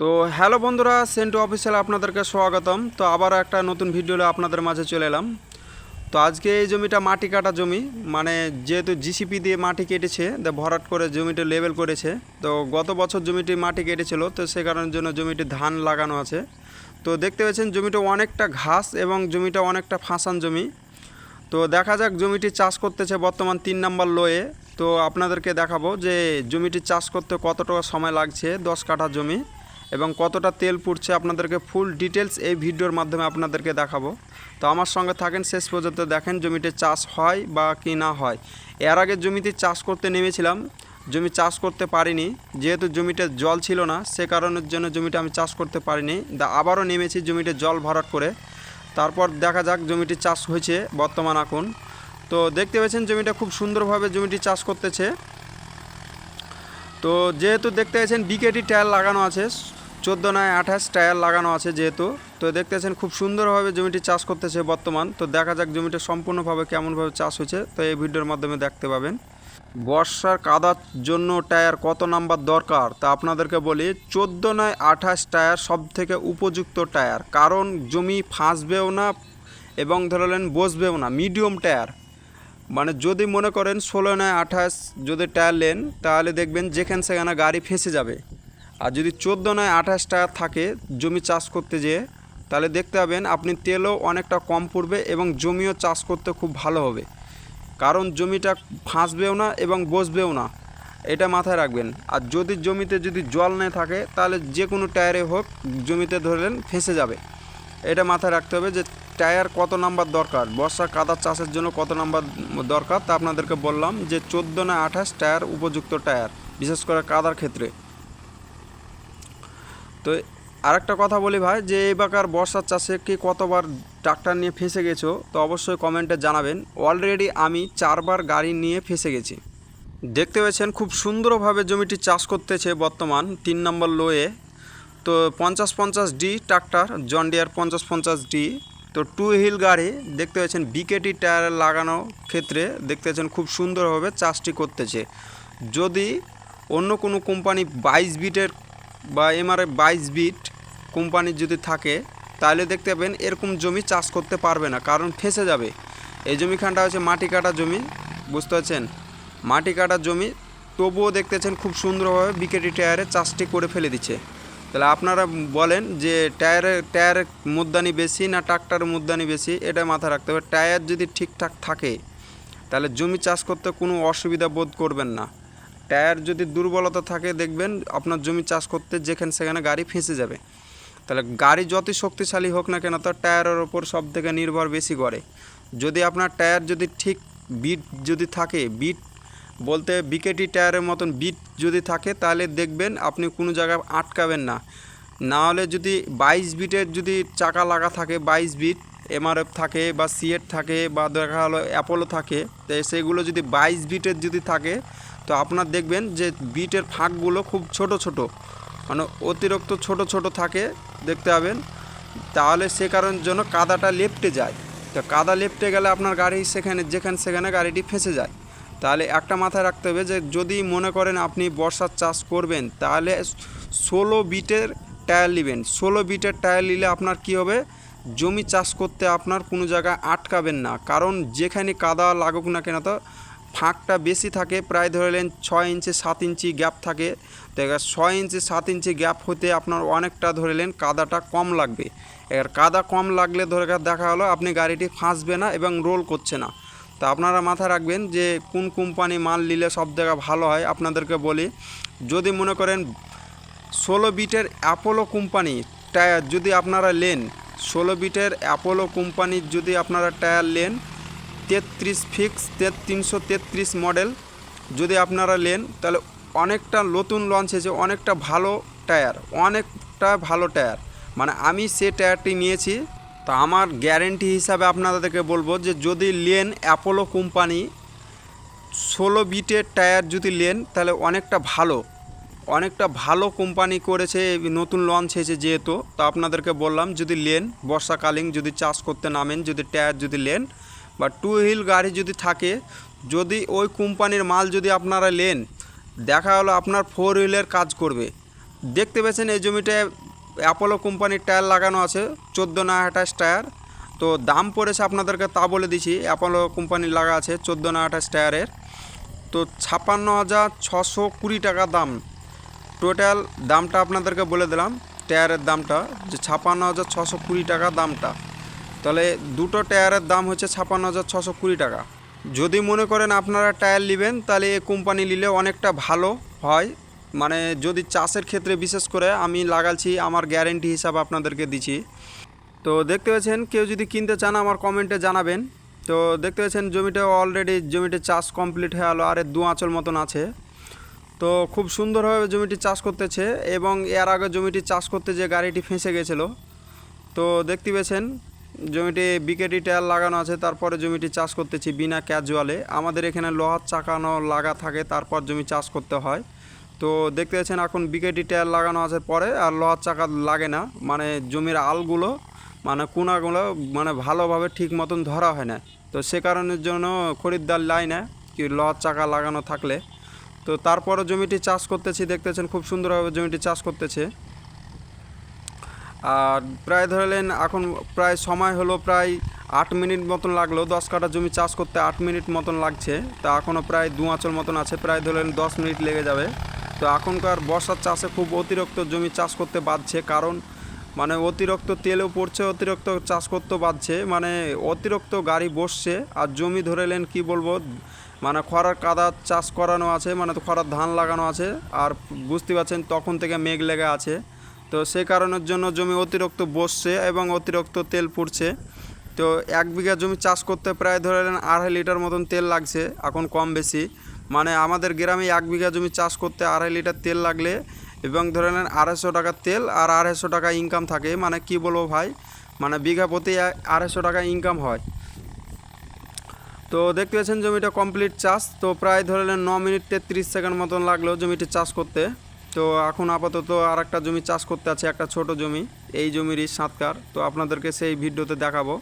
তো হ্যালো বন্ধুরা, সেন্টু অফিসিয়াল আপনাদেরকে স্বাগতম। তো আবার একটা নতুন ভিডিও আপনাদের মাঝে চলে এলাম। তো আজকে এই জমিটা মাটি কাটা জমি মানে যেহেতু জিসিপি দিয়ে মাটি কেটেছে ভরাট করে জমিটা লেবেল করেছে। তো গত বছর জমিটি মাটি কেটেছিল, তো সে কারণের জন্য জমিটি ধান লাগানো আছে। তো দেখতে পাচ্ছেন জমিটা অনেকটা ঘাস এবং জমিটা অনেকটা ফাঁসান জমি। তো দেখা যাক জমিটি চাষ করতেছে বর্তমান তিন নাম্বার লোয়ে। তো আপনাদেরকে দেখাবো যে জমিটি চাষ করতে কতটা সময় লাগছে, দশ কাঠা জমি। এবং কতটা তেল পুড়ছে আপনাদেরকে ফুল ডিটেলস এই ভিডিওর মাধ্যমে আপনাদেরকে দেখাবো। তো আমার সঙ্গে থাকেন, শেষ পর্যন্ত দেখেন জমিতে চাষ হয় বা কি না হয়। এর আগে জমিতে চাষ করতে নেমেছিলাম, জমি চাষ করতে পারিনি, যেহেতু জমিতে জল ছিল না, সে কারণের জন্য জমিটা আমি চাষ করতে পারিনি। দা আবারও নেমেছি জমিতে জল ভরাট করে। তারপর দেখা যাক জমিটি চাষ হয়েছে বর্তমান এখন তো দেখতে পেয়েছেন জমিটা খুব সুন্দরভাবে জমিটি চাষ করতেছে। তো যেহেতু দেখতে পাচ্ছেন বিকেটি টায়ার লাগানো আছে চোদ্দ নয় আঠাশ টায়ার লাগানো আছে যেহেতু, তো দেখতেছেন খুব সুন্দরভাবে জমিটি চাষ করতেছে বর্তমান। তো দেখা যাক জমিটা সম্পূর্ণভাবে কেমনভাবে চাষ হয়েছে, তো এই ভিডিওর মাধ্যমে দেখতে পাবেন। বর্ষার কাদার জন্য টায়ার কত নাম্বার দরকার? তা আপনাদেরকে বলি, চোদ্দ নয় আঠাশ টায়ার সব থেকে উপযুক্ত টায়ার। কারণ জমি ফাঁসবেও না এবং ধরলেন বসবেও না, মিডিয়াম টায়ার। মানে যদি মনে করেন ষোলো নয় আঠাশ যদি টায়ার নেন, তাহলে দেখবেন যেখানে সেখানে গাড়ি ফেঁসে যাবে। আর যদি চোদ্দ নয় আঠাশ টায়ার থাকে জমি চাষ করতে যেয়ে, তাহলে দেখতে পাবেন আপনি তেলও অনেকটা কম পড়বে এবং জমিও চাষ করতে খুব ভালো হবে। কারণ জমিটা ফাঁসবেও না এবং বসবেও না, এটা মাথায় রাখবেন। আর যদি জমিতে যদি জল না থাকে, তাহলে যে কোনো টায়ারে হোক জমিতে ধরলেন ফেঁসে যাবে। এটা মাথায় রাখতে হবে যে টায়ার কত নাম্বার দরকার, বর্ষা কাদা চাষের জন্য কত নাম্বার দরকার তা আপনাদেরকে বললাম যে চোদ্দ না আঠাশ টায়ার উপযুক্ত টায়ার, বিশেষ করে কাদার ক্ষেত্রে। তো আরেকটা কথা বলি ভাই, যে এবারকার বর্ষার চাষে কি কতবার ট্রাক্টর নিয়ে ফেঁসে গেছো, তো অবশ্যই কমেন্টে জানাবেন। অলরেডি আমি চারবার গাড়ি নিয়ে ফেঁসে গেছি। দেখতে পেয়েছেন খুব সুন্দরভাবে জমিটি চাষ করতেছে বর্তমান, তিন নম্বর লোয়ে। তো পঞ্চাশ পঞ্চাশ ডি ট্রাক্টর জন্ডিয়ার পঞ্চাশ পঞ্চাশ ডি। তো টু হিল গাড়ি, দেখতে পাচ্ছেন বিকেটি টায়ার লাগানো ক্ষেত্রে, দেখতে পাচ্ছেন খুব সুন্দরভাবে চাষটি করতেছে। যদি অন্য কোনো কোম্পানি বাইশ বিটের বা এমআরএফ বাইশ বিট কোম্পানির যদি থাকে, তাহলে দেখতে পাবেন এরকম জমি চাষ করতে পারবে না, কারণ ফেঁসে যাবে। এই জমিখানটা হচ্ছে মাটি কাটা জমি, বুঝতে পারছেন? মাটি কাটা জমি, তবুও দেখতেছেন খুব সুন্দরভাবে বিকেটি টায়ারে চাষটি করে ফেলে দিচ্ছে। তাহলে আপনারা বলেন যে টায়ারে টায়ারের মুদ্দানি বেশি না ট্রাক্টরের মুদ্দানি বেশি, এটা মাথায় রাখতে হবে। টায়ার যদি ঠিকঠাক থাকে, তাহলে জমি চাষ করতে কোনো অসুবিধা বোধ করবেন না। টায়ার যদি দুর্বলতা থাকে, দেখবেন আপনার জমি চাষ করতে যেখানে সেখানে গাড়ি ফেঁসে যাবে। তাহলে গাড়ি যতই শক্তিশালী হোক না কেন তার টায়ারের ওপর সব থেকে নির্ভর বেশি করে। যদি আপনার টায়ার যদি ঠিক বিট যদি থাকে, বিট বলতে বিকেটি টায়ারের মতন বিট যদি থাকে, তাহলে দেখবেন আপনি কোনো জায়গায় আটকাবেন না। না হলে যদি বাইশ বিটের যদি চাকা লাগা থাকে, বাইশ বিট এমআরএফ থাকে বা সিএট থাকে বা দেখা হলো অ্যাপোলো থাকে, তো সেগুলো যদি বাইশ বিটের যদি থাকে তো আপনার দেখবেন যে বিটের ফাঁকগুলো খুব ছোট ছোট মানে অতিরিক্ত ছোট ছোট থাকে, দেখতে পাবেন। তাহলে সে কারণের জন্য কাদাটা লেপটে যায়। তো কাদা লেপটে গেলে আপনার গাড়ি সেখানে, যেখানে সেখানে গাড়িটি ফেঁসে যায়। তাহলে একটা মাথায় রাখতে হবে যে যদি মনে করেন আপনি বর্ষার চাষ করবেন, তাহলে ষোলো বিটের টায়ার নেবেন। ষোলো বিটের টায়ার নিলে আপনার কি হবে? জমি চাষ করতে আপনার কোনো জায়গায় আটকাবেন না। কারণ যেখানে কাদা লাগুক না কেন তো ফাঁকটা বেশি থাকে, প্রায় ধরলেন ছয় ইঞ্চি, সাত ইঞ্চি গ্যাপ থাকে। তো এবার ছয় ইঞ্চি, সাত ইঞ্চি গ্যাপ হতে আপনার অনেকটা ধরলেন কাদাটা কম লাগবে। এবার কাদা কম লাগলে ধরে দেখা হলো আপনি গাড়িটি ফাঁসবে না এবং রোল করছে না। তা আপনারা মাথায় রাখবেন যে কোন কোম্পানি মাল নিলে সব জায়গা ভালো হয়, আপনাদেরকে বলি, যদি মনে করেন ষোলো বিটের অ্যাপোলো কোম্পানি টায়ার যদি আপনারা নেন, ষোলো বিটের অ্যাপোলো কোম্পানির যদি আপনারা টায়ার নেন তেত্রিশ ফিক্স তিনশো তেত্রিশ মডেল। যদি আপনারা নেন, তাহলে অনেকটা নতুন লঞ্চ হয়েছে, অনেকটা ভালো টায়ার অনেকটা ভালো টায়ার মানে আমি সে টায়ারটি নিয়েছি, তা আমার গ্যারেন্টি হিসাবে আপনাদেরকে বলব যে যদি নেন অ্যাপোলো কোম্পানি ষোলো বিটের টায়ার যদি নেন, তাহলে অনেকটা ভালো। অনেকটা ভালো কোম্পানি করেছে নতুন লঞ্চ হয়েছে যেহেতু। তো আপনাদেরকে বললাম, যদি নেন, বর্ষাকালীন যদি চাষ করতে নামেন, যদি টায়ার যদি নেন বা টু হুইল গাড়ি যদি থাকে, যদি ওই কোম্পানির মাল যদি আপনারা নেন, দেখা হলো আপনার ফোর হুইলের কাজ করবে। দেখতে পেয়েছেন এই জমিটায় অ্যাপোলো কোম্পানির টায়ার লাগানো আছে, চোদ্দ না আঠাশ টায়ার তো দাম পড়েছে আপনাদেরকে তা বলে দিছি অ্যাপোলো কোম্পানির লাগা আছে চোদ্দ না আঠাশ টায়ারের তো ছাপ্পান্ন হাজার ছশো কুড়ি টাকা দাম। টোটাল দামটা আপনাদেরকে বলে দিলাম টায়ারের দামটা, যে ছাপ্পান্ন হাজার ছশো কুড়ি টাকা দামটা। তাহলে দুটো টায়ারের দাম হচ্ছে ছাপ্পান্ন হাজার ছশো কুড়ি টাকা। যদি মনে করেন আপনারা টায়ার নেবেন, তাহলে এই কোম্পানি নিলে অনেকটা ভালো হয়। মানে যদি চাষের ক্ষেত্রে বিশেষ করে আমি লাগাচ্ছি, আমার গ্যারেন্টি হিসাবে আপনাদেরকে দিচ্ছি। তো দেখতে পাচ্ছেন, কেউ যদি কিনতে চান আমার কমেন্টে জানাবেন। তো দেখতে পাচ্ছেন, জমিটা অলরেডি জমিতে চাষ কমপ্লিট হয়ে গেলো, আর দু আঁচল মতন আছে। তো খুব সুন্দরভাবে জমিটি চাষ করতেছে এবং এর আগে জমিটি চাষ করতে যে গাড়িটি ফেঁসে গেছিল, তো দেখতে পেয়েছেন জমিটি বিকেটি টায়ার লাগানো আছে, তারপরে জমিটি চাষ করতেছি বিনা ক্যাজুয়ালে আমাদের এখানে লোহার চাকানো লাগা থাকে, তারপর জমি চাষ করতে হয়। তো দেখতে পাচ্ছেন এখন বিকেটি টায়ার লাগানো আছে পরে, আর লোহার চাকা লাগে না। মানে জমির আলগুলো মানে কোনাগুলো মানে ভালোভাবে ঠিক মতন ধরা হয় না। তো সে কারণের জন্য খরিদ্দার লাই না কি লোহার চাকা লাগানো থাকলে। তো তারপরে জমিটি চাষ করতেছি দেখতেছেন খুব সুন্দরভাবে জমিটি চাষ করতেছে। আর প্রায় ধরলেন এখন প্রায় সময় হলো প্রায় আট মিনিট মতন লাগল। দশ কাঠা জমি চাষ করতে আট মিনিট মতন লাগছে। তা এখনও প্রায় দু আঁচল মতন আছে, প্রায় ধরলেন দশ মিনিট লেগে যাবে। তো এখনকার বর্ষার চাষে খুব অতিরিক্ত জমি চাষ করতে বাধছে। কারণ মানে অতিরিক্ত তেলও পড়ছে, অতিরিক্ত চাষ করতে বাধছে। মানে অতিরিক্ত গাড়ি বসছে আর জমি ধরে ধরেলেন কি বলব মানে খরার কাদা চাষ করানো আছে মানে তো খরার ধান লাগানো আছে। আর বুঝতে পারছেন, তখন থেকে মেঘ লেগে আছে। তো সেই কারণের জন্য জমি অতিরিক্ত বসছে এবং অতিরিক্ত তেল পড়ছে। তো এক বিঘা জমি চাষ করতে প্রায় ধরে নেন আড়াই লিটার মতন তেল লাগছে, এখন কম বেশি। মানে আমাদের গ্রামে এক বিঘা জমি চাষ করতে আড়াই লিটার তেল লাগলে এবং ধরে নেন আড়াইশো টাকা তেল আর আড়াইশো টাকা ইনকাম থাকে। মানে কি বলব ভাই? মানে বিঘা প্রতি আড়াইশো টাকা ইনকাম হয়। তো দেখতে পাচ্ছেন জমিটা কমপ্লিট চাষ। তো প্রায় ধরে নেন ন মিনিট তেত্রিশ সেকেন্ড মতন লাগল জমিটি চাষ করতে। তো এখন আপাতত আর একটা জমি চাষ করতে আছে, একটা ছোট জমি। এই জমিরই সাঁতকার। তো আপনাদেরকে সেই ভিডিওতে দেখাবো।